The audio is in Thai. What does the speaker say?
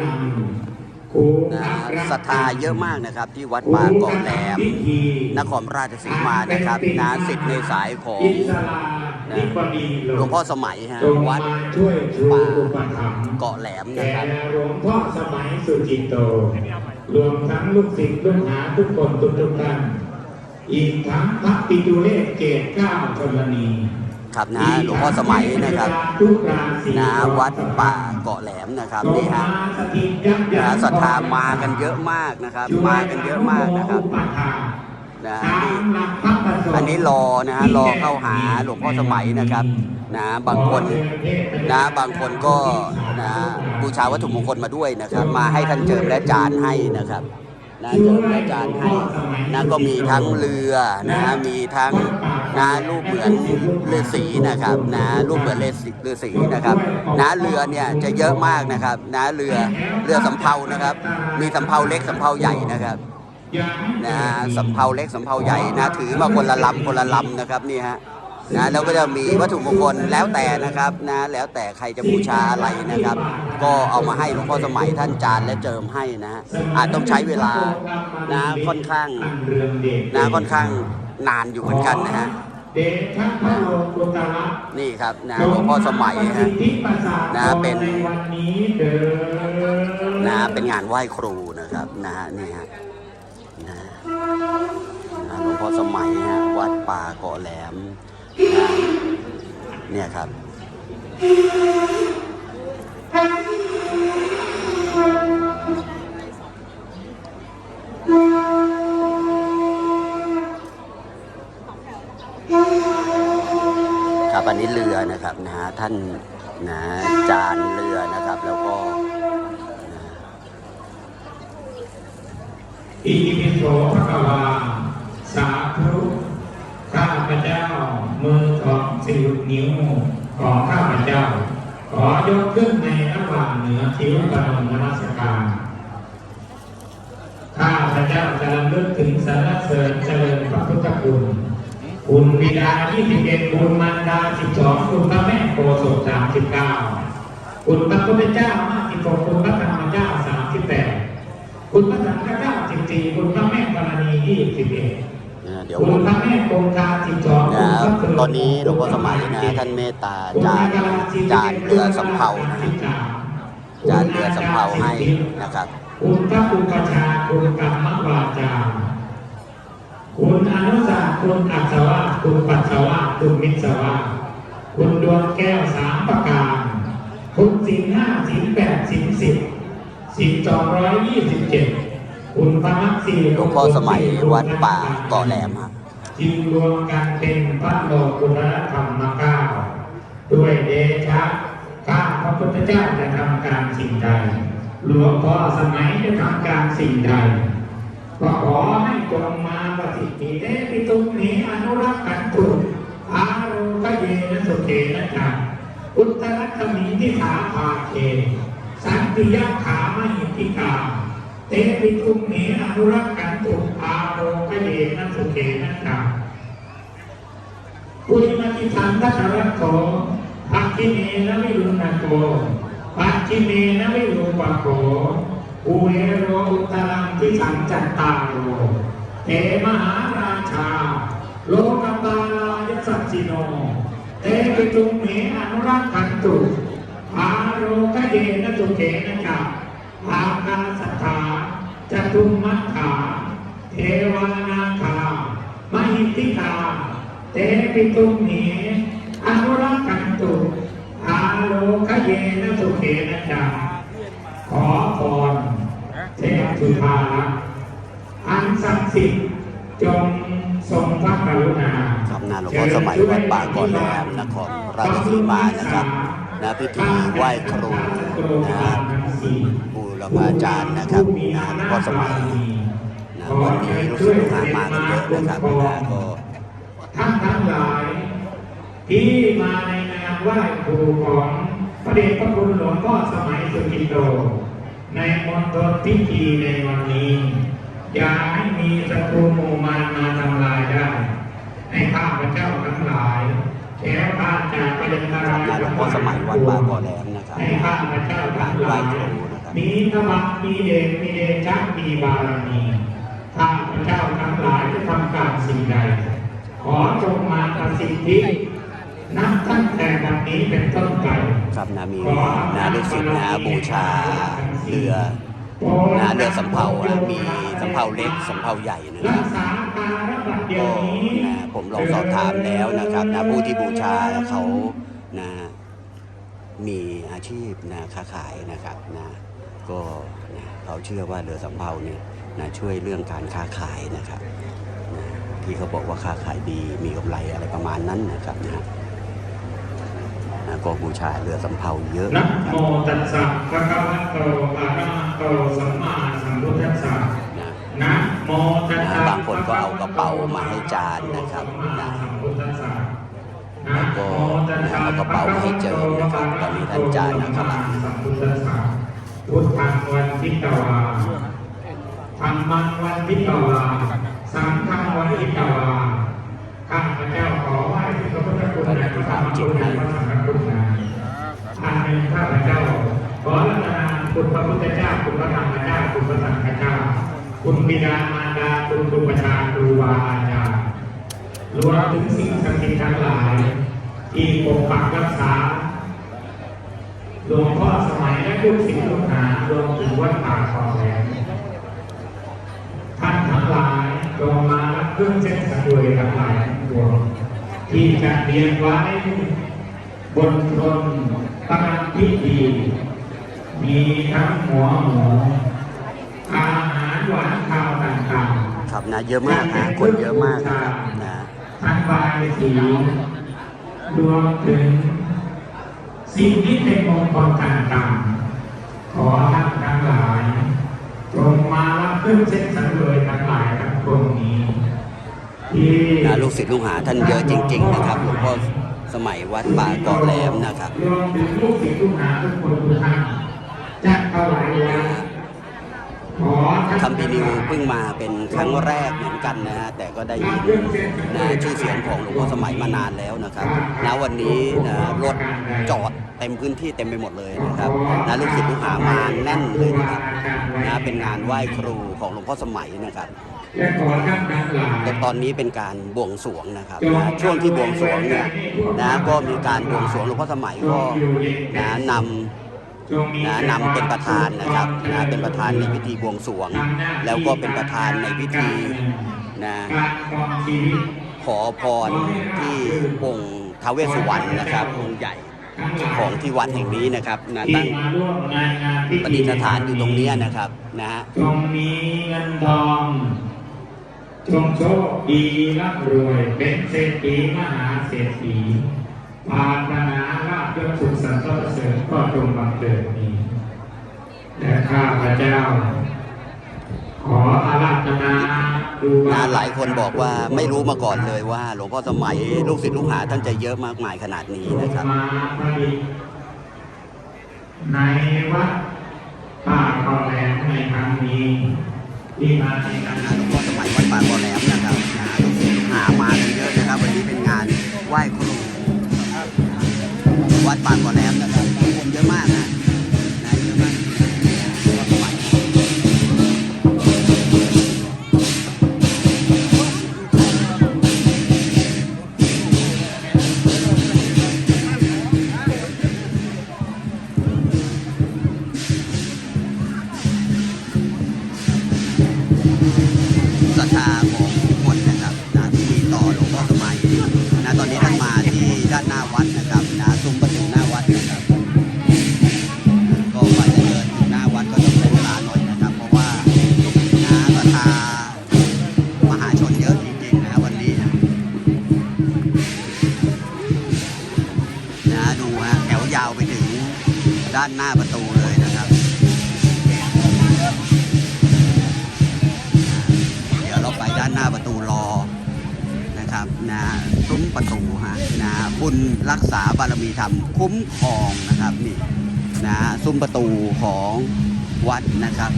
นำครูนะศรัทธาเยอะมากนะครับ ที่วัดป่าเกาะแหลม นครราชสีมานะครับนะสิทธิ์ในสายของอิสลาธิบดีหลวงพ่อสมัยฮะจงวัดมาช่วยชูป่าอุปถัมภ์เกาะแหลมแก่นะครับหลวงพ่อสมัยสุจิตโต รวมทั้งลูกศิษย์ลูกหาทุกคนทุกทุกๆท่านอีกทั้งพระปิตุเรศเกตเก้าชนนี ครับนะหลวงพ่อสมัยนะครับนะวัดป่าเกาะแหลมนะครับนี่ฮะนะศรัทธามากันเยอะมากนะครับ มากันเยอะมากนะครับนะตามหลักพระประสงค์อันนี้รอนะฮะรอเข้าหาหลวงพ่อสมัยนะครับนะบางคนนะบางคนก็นะบูชาวัตถุมงคลมาด้วยนะครับ มาให้ท่านเจิมและจานให้นะครับนะเจิมและจานให้นะก็มีทั้งเรือนะมีทั้ง นะรูปเหมือนฤาษีนะครับนะรูปเหมือนฤาษีฤาษีนะครับนะเรือเนี่ยจะเยอะมากนะครับนะเรือเรือสำเภานะครับ มีสำเภาเล็กสำเภาใหญ่นะครับนะสำเภาเล็กสำเภาใหญ่นะถือมาคนละลำคนละลำนะครับนี่ฮะนะแล้วก็จะมีวัตถุมงคลแล้วแต่นะครับนะแล้วแต่ใครจะบูชาอะไรนะครับ ก็เอามาให้หลวงพ่อสมัยท่านจานและเจิมให้นะอาจต้องใช้เวลานะค่อนข้างนะค่อนข้าง นานอยู่เหมือนกันนะฮะเดชะพระโลกุตระนี่ครับนะหลวงพ่อสมัยฮะนะเป็นในวันนี้เดินนะเป็นงานไหว้ครูนะครับนะฮะนี่ฮะนะนะหลวงพ่อสมัยฮะวัดป่าเกาะแหลมนะเนี่ยครับ ครับอันนี้เรือนะครับนะท่านนะจานเรือนะครับ แล้วก็อิติโสพระกวาสาธุข้าพเจ้ามือของสิบนิ้วของข้าพเจ้า ขอยกขึ้นในระหว่างเหนือคิ้วพนมนมัสการข้าพเจ้าจะระลึกถึงสรรเสริญเจริญพระพุทธคุณ คุณบิดา21คุณมารดา12คุณพระแม่โพธิ์ศพ39คุณพระพุทธเจ้า56คุณพระธรรมเจ้า38คุณพระสังฆเจ้า14คุณพระแม่กรณี21นะเดี๋ยวคุณพระแม่คงคา12นะคุณพระตอนนี้หลวงพ่อสมัยนะท่านเมตตาจานจานเรือสำเภานะฮะจานเรือสำเภาให้นะครับคุณพระอุปชฌาย์คุณกรรมวาจา คุณอนุสาสน์คุณอัศวะคุณปัสสาวะคุณมิตรสวะคุณดวงแก้วสามประการ คุณสินห้าสินแปดสินสิบสินสองร้อยยี่สิบเจ็ดคุณพระมักสีหลวงพ่อสมัยวัดป่าเกาะแหลมครับจึงรวมกันเป็นพระโลกุตระธรรมเก้าด้วยเดชะข้าพระพุทธเจ้าจะทำการสิ่งใดหลวงพ่อสมัยจะทำการสิ่งใด ก็ขอให้จงมาปฏิทิเตปิตุนีอนุรักษ์กันตุอาโรกเยนสุเกนะจักอุตรัตมิทิขาภาเกสันติยะขามหิติกา เตปิตุมนีอนุรักษ์กันตุอาโรกเยนสุเกนะจักปุริมติสันทัตระโกปัจจิเนนะวิรุณโกปัจจิเนนะวิรูปโก อุเอโรอุตรังทิสังจัตตาโรเทมหาราชา โลกปาลายสัจจิโน เตปิตุมเหอนุรักขันตุอาโรกเยนะตุเกนะจักอาคาสถาจตุมมัคขาเทวานาคามหิติกาเตปิตุมเหอนุรักขันตุอาโลกเยนะตุเกนะจักขอพร เทพสุภาลักษณ์อันศักดิ์สิทธิ์จงทรงพระกรุณาครับนะหลวงพ่อสมัยวัดป่าเกาะแหลมนครราชสีมานะครับนะพิธีไหว้ครูนะฮะบูรพาจารย์นะครับนะหลวงพ่อสมัยนะวันนี้รู้สึกลูกหามากันเยอะนะครับนะก็ท่านทั้งหลาย ที่มาในงานไหว้ครูของพระเดชพระคุณหลวงพ่อสมัยสุกิโต ในมณฑลพิธีในวันนี้ อย่าให้มีศัตรูหมู่มารมาทำลายได้ ให้ข้าพเจ้าทั้งหลายแก้วพาจากพยันตรายงานหลวงพ่อสมัยวัดป่าเกาะแหลมนะครับให้ข้าพเจ้าทั้งางนหไหว้ลายครูนะครับมีธรรมะมีเดชมีเดชะมีบารมีข้าพเจ้าทั้งหลายจะทำการสิ่งใด ขอจงมาประสิทธิ นับตั้งแต่บัดนี้เป็นต้นไปครับนะมีนะลูกศิษย์นะบูชาเรือนะเรือสำเภาอะมีสำเภาเล็กสำเภาใหญ่นะครัรับกษาการระบัดเดียก็วนี้นะผมลองสอบถามแล้วนะครับนะผู้ที่บูชาเขานะมีอาชีพนะค้าขายนะครับนะก็นะเขาเชื่อว่าเรือสำเภาเนี่ยนะช่วยเรื่องการค้าขายนะครับนะที่เขาบอกว่าค้าขายดีมีกำไรอะไรประมาณนั้นนะครับนะนะ ก็บูชาเรือสำเภาเยอะนะนะคโมรับตัสสะภะคะวะโตอะระหะโตสัมมาสัมพุทธัสสะนะนะโมตัสสะบางคนก็เอากระเป๋ามาให้จานนะครับนะแล้วก็เอากระเป๋ามาให้เจิมนะครับตอนนี้ท่านจานนะครับพุทธังวันทิตวาธรรมังวันทิตวาสังฆังวันทิตวาข้าพเจ้าขอไหว้พระพุทธคุณและ พระธรรมคุณและพระสังฆคุณนอันหนึ่งข้าพเจ้าขอรัตนาคุณพระพุทธเจ้าคุณพระธรรมเจ้าคุณพระสังฆเจ้าคุณบิดามารดาคุณครูประชาครูบาอาจารย์รวมถึงสิ่งศักดิ์สิทธิ์ทั้งหลายที่ปกปักรักษาหลวงพ่อสมัยและลูกศิษย์ลูกหารวมถึงวัดป่าคลองแหลมท่านทั้งหลายจงมารับเครื่องเส้นสังเวยทั้งหลายทั้งปวง ที่จะเรียนไว้ บนทนประพิธีมีทั้งหัวหมูอาหารหวานข้าวต่างๆครับนะเยอะมากนะคนเยอะมากนะครับนะทั้งบายสีรวมถึง สิ่งที่เป็นมงคลต่างๆ ขอท่านทั้งหลายจงมารับเครื่องเส้นสังเวยทั้งหลายทั้งปวงนี้ที่ นะลูกศิษย์ลูกหาท่านเยอะจริง ๆ นะครับหลวงพ่อสมัยวัดป่าเกาะแหลมนะครับรวมถึงลูกศิษย์ลูกหาทุกคนทุกท่านจะถวายวัดขอท่านคำพีนิวเพิ่งมาเป็นครั้งแรกเหมือนกันนะฮะแต่ก็ได้ยินนะชื่อเสียงของหลวงพ่อสมัยมานานแล้วนะครับณวันนี้นะรถจอดเต็มพื้นที่เต็มไปหมดเลยนะครับนะลูกศิษย์ลูกหามาแน่นเลยนะครับนะเป็นงานไหว้ครูของหลวงพ่อสมัยนะครับ และขอท่านทั้งหลายแต่ตอนนี้เป็นการบวงสรวงนะครับนะช่วงที่บวงสรวงเนี่ยนะก็มีการบวงสรวงหลวงพ่อสมัยก็นะนำนะนำเป็นประธานนะครับนะเป็นประธานในพิธีบวงสรวง แล้วก็เป็นประธานในพิธีนะการครองชีวิตขอพรที่องค์ท้าวเวสสุวรรณนะครับองค์ใหญ่ของที่วัดแห่งนี้นะครับนะที่ตั้งมาร่วมงานงานพิปธีฏิสถานอยู่ตรงเนี้ยนะครับนะฮะจงมีเงินทอง จงโชคดีร่ำรวยเป็นเศรษฐีมหาเศรษฐีปรารถนาลาภยศสุขสันต์ประเสริฐก็จงบังเกิดนี้และข้าพเจ้า ขออาราธนาดูบนะหลายคนบอกว่าไม่รู้มาก่อนเลยว่า หลวงพ่อสมัยลูกศิษย์ลูกหาท่านจะเยอะมากมายขนาดนี้นะครับมาประดิษฐ์ในวัดป่าคอแหลมในครั้งนี้ที่มาในงานหลวงพ่อสมัยวัดป่าานหน้าประตูเลยนะครับ เดี๋ยวเราไปด้านหน้าประตูรอนะครับนะซุ้มประตูฮะนะบุญรักษาบารมีธรรมคุ้มครองนะครับนี่นะซุ้มประตูของวัดนะครับ